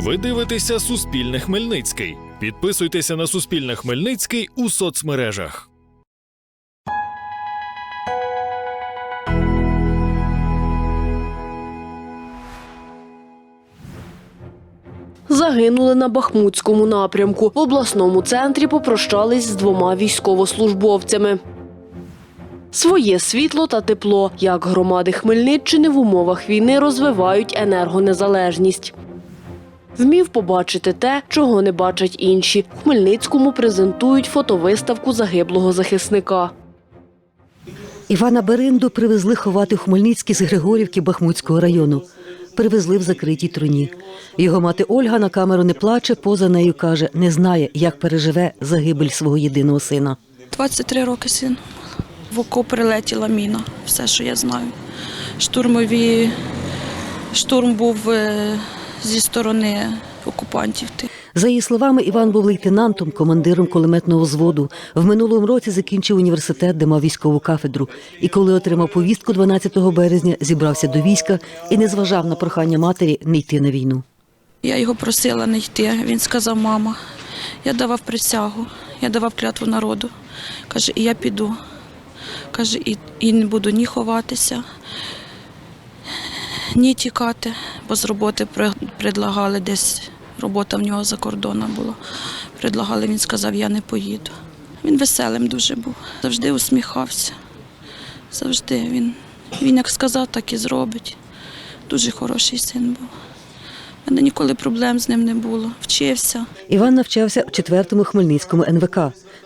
Ви дивитеся Суспільне Хмельницький. Підписуйтеся на Суспільне Хмельницький у соцмережах. Загинули на Бахмутському напрямку. В обласному центрі попрощались з двома військовослужбовцями. Своє світло та тепло, як громади Хмельниччини в умовах війни розвивають енергонезалежність. Вмів побачити те, чого не бачать інші. В Хмельницькому презентують фотовиставку загиблого захисника. Івана Беринду привезли ховати в Хмельницький з Григорівки Бахмутського району. Привезли в закритій труні. Його мати Ольга на камеру не плаче, поза нею каже, не знає, як переживе загибель свого єдиного сина. 23 роки син. В око прилетіла міна, все, що я знаю. Штурмові штурм був е, зі сторони окупантів. За її словами, Іван був лейтенантом, командиром кулеметного взводу. В минулому році закінчив університет, де мав військову кафедру. І коли отримав повістку 12 березня, зібрався до війська і не зважав на прохання матері не йти на війну. Я його просила не йти. Він сказав, мама, я давав присягу, я давав клятву народу. Каже, і я піду. Каже, і, і не буду ні ховатися, ні тікати, бо з роботи предлагали десь, робота в нього за кордоном була. Предлагали, він сказав, я не поїду. Він веселим дуже був, завжди усміхався. Завжди він, він як сказав, так і зробить. Дуже хороший син був. У мене ніколи проблем з ним не було. Вчився. Іван навчався в 4-му Хмельницькому НВК.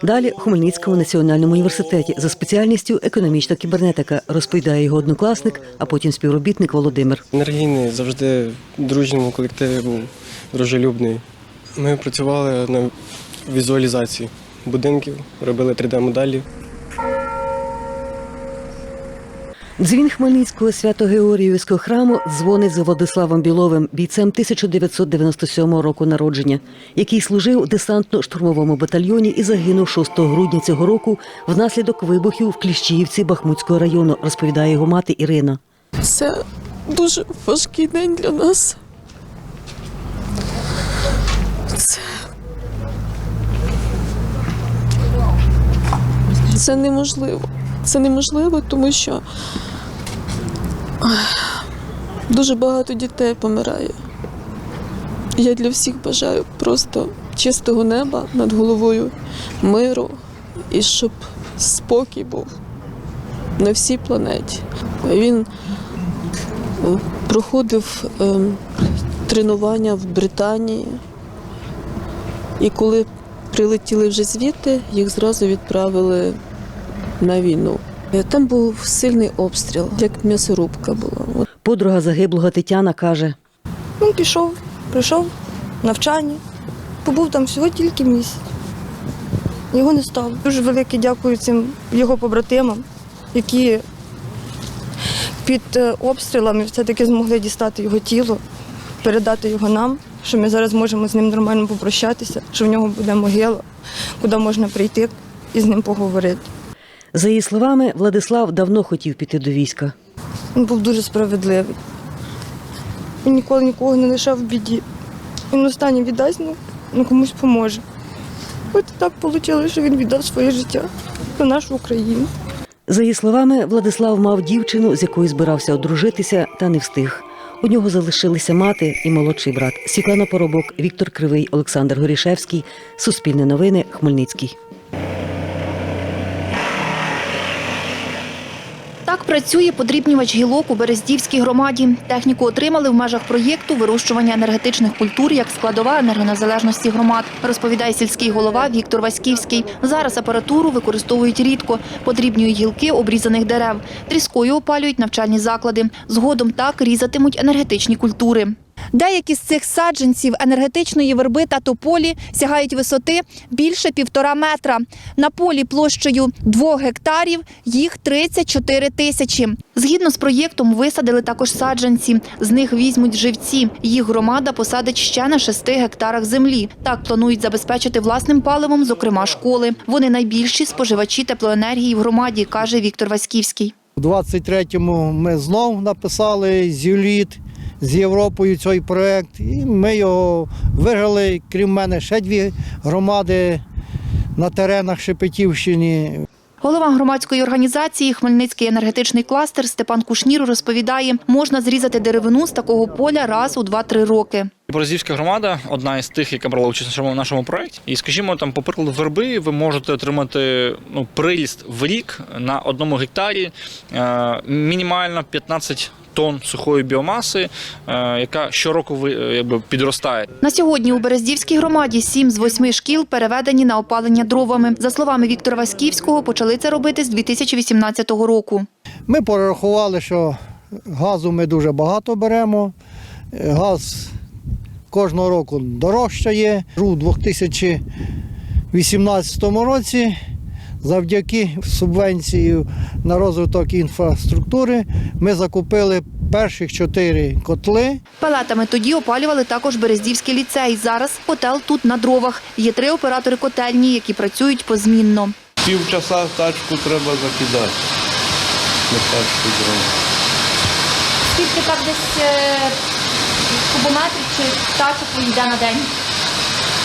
Далі в Хмельницькому національному університеті за спеціальністю економічна кібернетика, розповідає його однокласник, а потім співробітник Володимир. Енергійний, завжди дружньому колективі був дружелюбний. Ми працювали на візуалізації будинків, робили 3D-моделі. Дзвін Хмельницького свято-Георгіївського храму дзвонить за Владиславом Біловим, бійцем 1997 року народження, який служив у десантно-штурмовому батальйоні і загинув 6 грудня цього року внаслідок вибухів в Кліщіївці Бахмутського району, розповідає його мати Ірина. Це дуже важкий день для нас. Це, це неможливо. Це неможливо, тому що дуже багато дітей помирає. Я для всіх бажаю просто чистого неба над головою, миру і щоб спокій був на всій планеті. Він проходив е, тренування в Британії. І коли прилетіли вже звідти, їх зразу відправили на війну. Е, Там був сильний обстріл, як м'ясорубка була. Подруга загиблого Тетяна каже: Він пішов, прийшов навчання, побув там всього тільки місяць. Його не стало. Дуже велике дякую цим його побратимам, які під е, обстрілами все-таки змогли дістати його тіло, передати його нам, що ми зараз можемо з ним нормально попрощатися, що в нього буде могила, куди можна прийти і з ним поговорити. За її словами, Владислав давно хотів піти до війська. Він був дуже справедливий. Він ніколи нікого не лишав в біді. Він останній віддасть, ну, ну комусь поможе. От так вийшло, що він віддав своє життя за нашу Україну. За її словами, Владислав мав дівчину, з якою збирався одружитися, та не встиг. У нього залишилися мати і молодший брат. Світлана Поробок, Віктор Кривий, Олександр Горішевський. Суспільне новини. Хмельницький. Так працює подрібнювач гілок у Берездівській громаді. Техніку отримали в межах проєкту вирощування енергетичних культур як складова енергонезалежності громад, розповідає сільський голова Віктор Васьківський. Зараз апаратуру використовують рідко, подрібнюють гілки обрізаних дерев. Тріскою опалюють навчальні заклади. Згодом так різатимуть енергетичні культури. Деякі з цих саджанців енергетичної верби та тополі сягають висоти більше півтора метра. На полі площею двох гектарів їх 34 тисячі. Згідно з проєктом, висадили також саджанці. З них візьмуть живці. Їх громада посадить ще на 6 гектарах землі. Так планують забезпечити власним паливом, зокрема школи. Вони найбільші споживачі теплоенергії в громаді, каже Віктор Васьківський. У 23-му ми знов написали зюліт, з Європою цей проєкт. І ми його виграли. Крім мене, ще дві громади на теренах Шепетівщини. Голова громадської організації Хмельницький енергетичний кластер Степан Кушнір розповідає, можна зрізати деревину з такого поля раз у 2-3 роки. Борозівська громада одна із тих, яка брала участь в нашому- нашому проєкті. І скажімо, там, по прикладу верби, ви можете отримати ну, приріст в рік на одному гектарі е, мінімально 15 тонн сухої біомаси, е, яка щороку ви- е, якби, підростає. На сьогодні у Берездівській громаді сім з восьми шкіл переведені на опалення дровами. За словами Віктора Васьківського, почали це робити з 2018 року. Ми порахували, що газу ми дуже багато беремо. Е, Газ кожного року дорожчає. У 2018 році завдяки субвенції на розвиток інфраструктури ми закупили перших чотири котли. Пелетами тоді опалювали також Берездівський ліцей. Зараз котел тут на дровах. Є три оператори котельні, які працюють позмінно. Півчаса тачку треба закидати. На тачку дрова. Скільки так десь е, кубометрів чи тачок йде на день?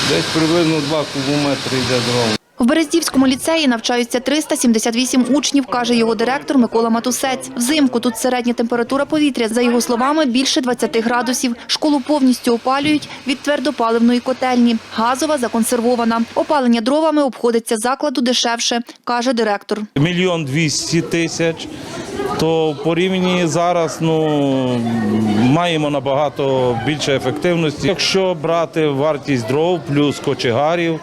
Десь приблизно 2 кубометри йде дрова. В Берездівському ліцеї навчаються 378 учнів, каже його директор Микола Матусець. Взимку тут середня температура повітря, за його словами, більше 20 градусів. Школу повністю опалюють від твердопаливної котельні. Газова законсервована. Опалення дровами обходиться закладу дешевше, каже директор. мільйон двісті тисяч, то в порівнянні зараз ну, маємо набагато більше ефективності. Якщо брати вартість дров плюс кочегарів,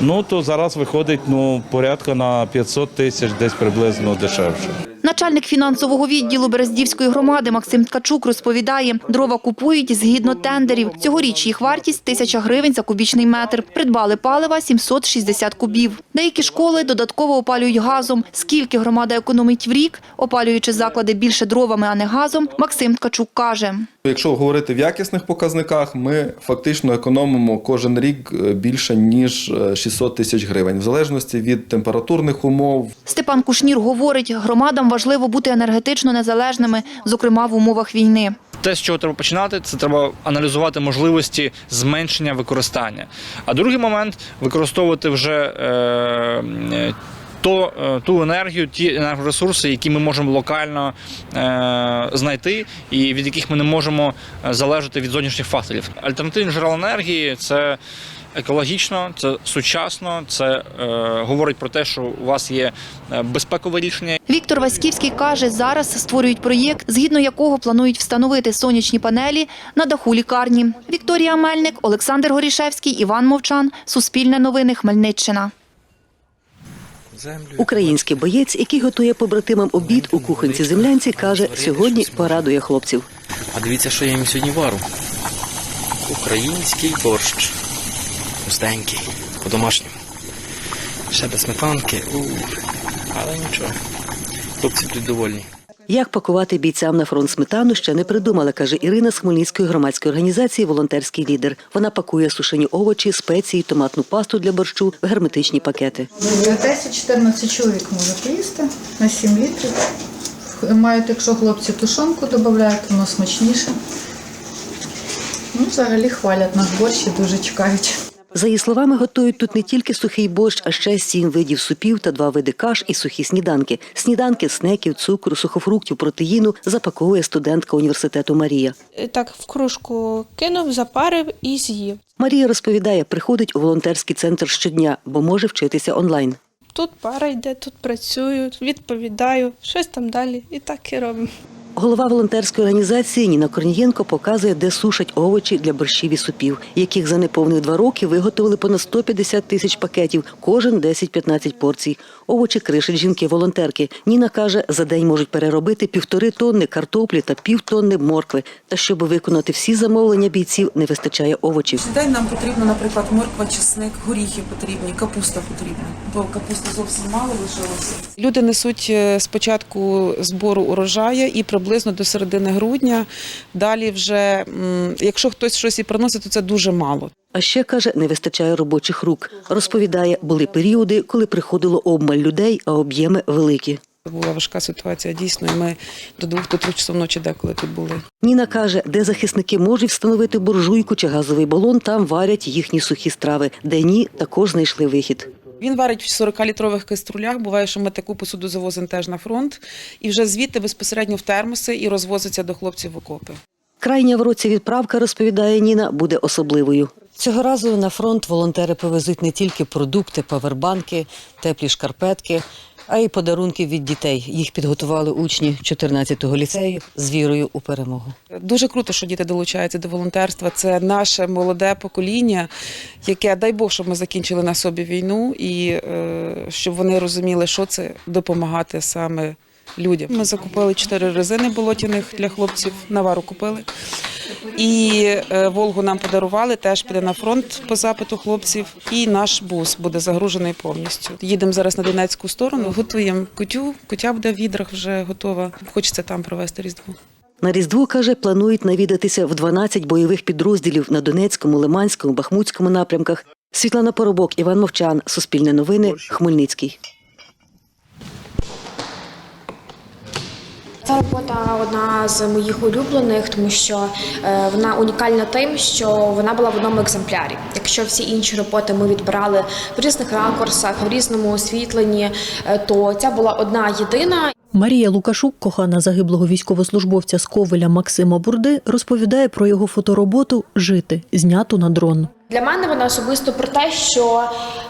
ну то зараз виходить ну, порядка на 500 тисяч, десь приблизно дешевше. Начальник фінансового відділу Берездівської громади Максим Ткачук розповідає, дрова купують згідно тендерів. Цьогоріч їх вартість – тисяча гривень за кубічний метр. Придбали палива – 760 кубів. Деякі школи додатково опалюють газом. Скільки громада економить в рік, опалюючи заклади більше дровами, а не газом, Максим Ткачук каже. Якщо говорити в якісних показниках, ми фактично економимо кожен рік е, більше ніж е, 600 тисяч гривень, в залежності від температурних умов, Степан Кушнір говорить, громадам важливо бути енергетично незалежними, зокрема в умовах війни. Те, з чого треба починати, це треба аналізувати можливості зменшення використання. А другий момент використовувати вже е, е, то, е, ту енергію, ті енергоресурси, які ми можемо локально е, знайти, і від яких ми не можемо е, залежати від зовнішніх факторів. Альтернативні джерела енергії це. Екологічно, це сучасно, це е, говорить про те, що у вас є е, безпекове рішення, Віктор Васьківський каже, зараз створюють проєкт, згідно якого планують встановити сонячні панелі на даху лікарні. Вікторія Мельник, Олександр Горішевський, Іван Мовчан. Суспільне новини. Хмельниччина. Український боєць, який готує побратимам обід у кухонці землянці, каже, сьогодні порадує хлопців. А дивіться, що я їм сьогодні вару. Український борщ. Густенький, по-домашньому. Ще без сметанки. Але нічого. Хлопці тут довольні. Як пакувати бійцям на фронт сметану ще не придумала, каже Ірина з Хмельницької громадської організації Волонтерський лідер. Вона пакує сушені овочі, спеції, томатну пасту для борщу в герметичні пакети. 10-14 чоловік може поїсти на 7 літрів. Мають, якщо хлопці тушонку додають, воно смачніше. Ну, взагалі хвалять наш борщ і дуже чекають. За її словами, готують тут не тільки сухий борщ, а ще сім видів супів та два види каш і сухі сніданки. Сніданки, снеків, цукру, сухофруктів, протеїну запаковує студентка університету Марія. Так в кружку кинув, запарив і з'їв. Марія розповідає, приходить у волонтерський центр щодня, бо може вчитися онлайн. Тут пара йде, тут працюю, відповідаю, щось там далі. І так і робимо. Голова волонтерської організації Ніна Корнієнко показує, де сушать овочі для борщів і супів, яких за неповних два роки виготовили понад 150 тисяч пакетів, кожен 10-15 порцій. Овочі кришать жінки-волонтерки. Ніна каже, за день можуть переробити півтори тонни картоплі та півтонни моркви. Та щоб виконати всі замовлення бійців, не вистачає овочів. День нам потрібно, наприклад, морква, чесник, горіхи потрібні, капуста потрібна, бо капусти зовсім мало лишилося. Люди несуть е, спочатку збору урожаю і приблизно до середини грудня. Далі вже, якщо хтось щось і приносить, то це дуже мало. А ще каже, не вистачає робочих рук. Розповідає, були періоди, коли приходило обмаль людей, а об'єми великі. Була важка ситуація, дійсно, і ми до двох до трьох часов ночі деколи тут були. Ніна каже, де захисники можуть встановити буржуйку чи газовий балон, там варять їхні сухі страви. Де ні, також знайшли вихід. Він варить в 40-літрових каструлях. Буває, що ми таку посуду завозимо теж на фронт, і вже звідти безпосередньо в термоси і розвозиться до хлопців в окопи. Крайня в році відправка, розповідає Ніна, буде особливою. Цього разу на фронт волонтери повезуть не тільки продукти, павербанки, теплі шкарпетки, а й подарунки від дітей. Їх підготували учні 14-го ліцею з вірою у перемогу. Дуже круто, що діти долучаються до волонтерства. Це наше молоде покоління, яке дай Бог, щоб ми закінчили на собі війну і е, щоб вони розуміли, що це допомагати саме людям. Ми закупили чотири резини болотяних для хлопців. Навару купили. І е, Волгу нам подарували, теж піде на фронт по запиту хлопців. І наш бус буде загружений повністю. Їдемо зараз на Донецьку сторону, готуємо кутю. Кутя буде в відрах вже готова. Хочеться там провести різдво. На Різдво, каже, планують навідатися в 12 бойових підрозділів на Донецькому, Лиманському, Бахмутському напрямках. Світлана Поробок, Іван Мовчан, Суспільне новини, Хмельницький. Ця робота одна з моїх улюблених, тому що е, вона унікальна тим, що вона була в одному екземплярі. Якщо всі інші роботи ми відбирали в різних ракурсах, в різному освітленні, е, то ця була одна єдина. Марія Лукашук, кохана загиблого військовослужбовця з Ковеля Максима Бурди, розповідає про його фотороботу Жити, зняту на дрон. Для мене вона особисто про те, що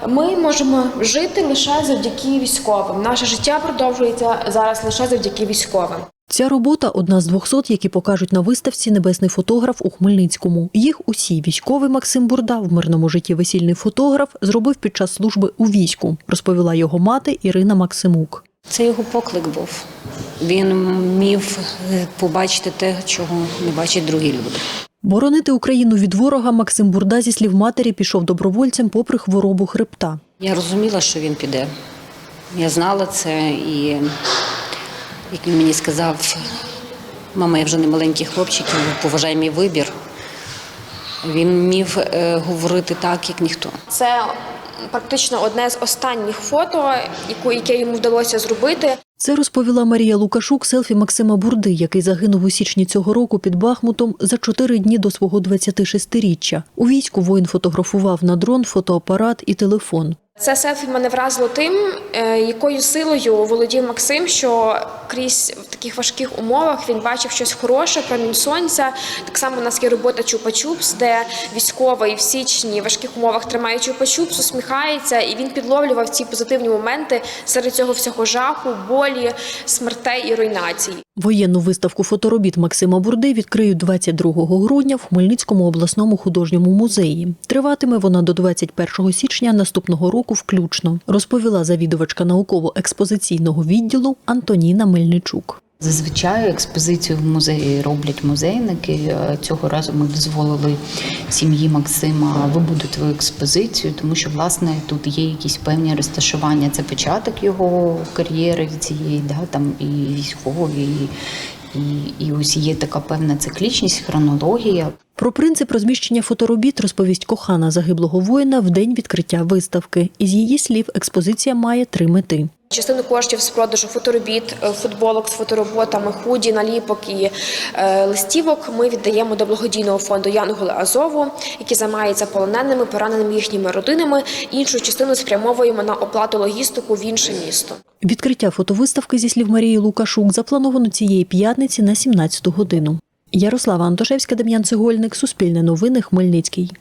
ми можемо жити лише завдяки військовим. Наше життя продовжується зараз лише завдяки військовим. Ця робота одна з 200, які покажуть на виставці Небесний фотограф у Хмельницькому. Їх усі військовий Максим Бурда в мирному житті весільний фотограф зробив під час служби у війську, розповіла його мати Ірина Максимук. Це його поклик був. Він міг побачити те, чого не бачать другі люди. Боронити Україну від ворога Максим Бурда зі слів матері пішов добровольцем попри хворобу хребта. Я розуміла, що він піде. Я знала це, і як він мені сказав, мама, я вже не маленький хлопчик, поважай мій вибір. Він міг е, говорити так, як ніхто. Це практично одне з останніх фото, яке йому вдалося зробити. Це розповіла Марія Лукашук селфі Максима Бурди, який загинув у січні цього року під Бахмутом за чотири дні до свого 26-річчя. У війську воїн фотографував на дрон, фотоапарат і телефон. Це селфі мене вразило тим, е, якою силою володів Максим, що крізь таких важких умовах він бачив щось хороше, промінь сонця. Так само у нас є робота Чупа-Чупс, де військовий в січні в важких умовах тримає Чупа-Чупс, усміхається, і він підловлював ці позитивні моменти серед цього всього жаху, болі, смертей і руйнації. Воєнну виставку фоторобіт Максима Бурди відкриють 22 грудня в Хмельницькому обласному художньому музеї. Триватиме вона до 21 січня наступного року включно, розповіла завідувачка науково-експозиційного відділу Антоніна Мельничук. Зазвичай експозицію в музеї роблять музейники. Е, Цього разу ми дозволили сім'ї Максима вибудувати експозицію, тому що власне тут є якісь певні розташування. Це початок його кар'єри цієї, да, там і військової, і, і ось є така певна циклічність, хронологія. Про принцип розміщення фоторобіт розповість кохана загиблого воїна в день відкриття виставки. Із її слів, експозиція має три мети. Частину коштів з продажу фоторобіт, е, футболок з фотороботами, худі, наліпок і е, листівок ми віддаємо до благодійного фонду Янголи Азову, який займається полоненими, пораненими їхніми родинами. Іншу частину спрямовуємо на оплату логістику в інше місто. Відкриття фотовиставки, зі слів Марії Лукашук, заплановано цієї п'ятниці на 17 годину. Ярослава Антошевська, Дем'ян Цегольник, Суспільне новини, Хмельницький.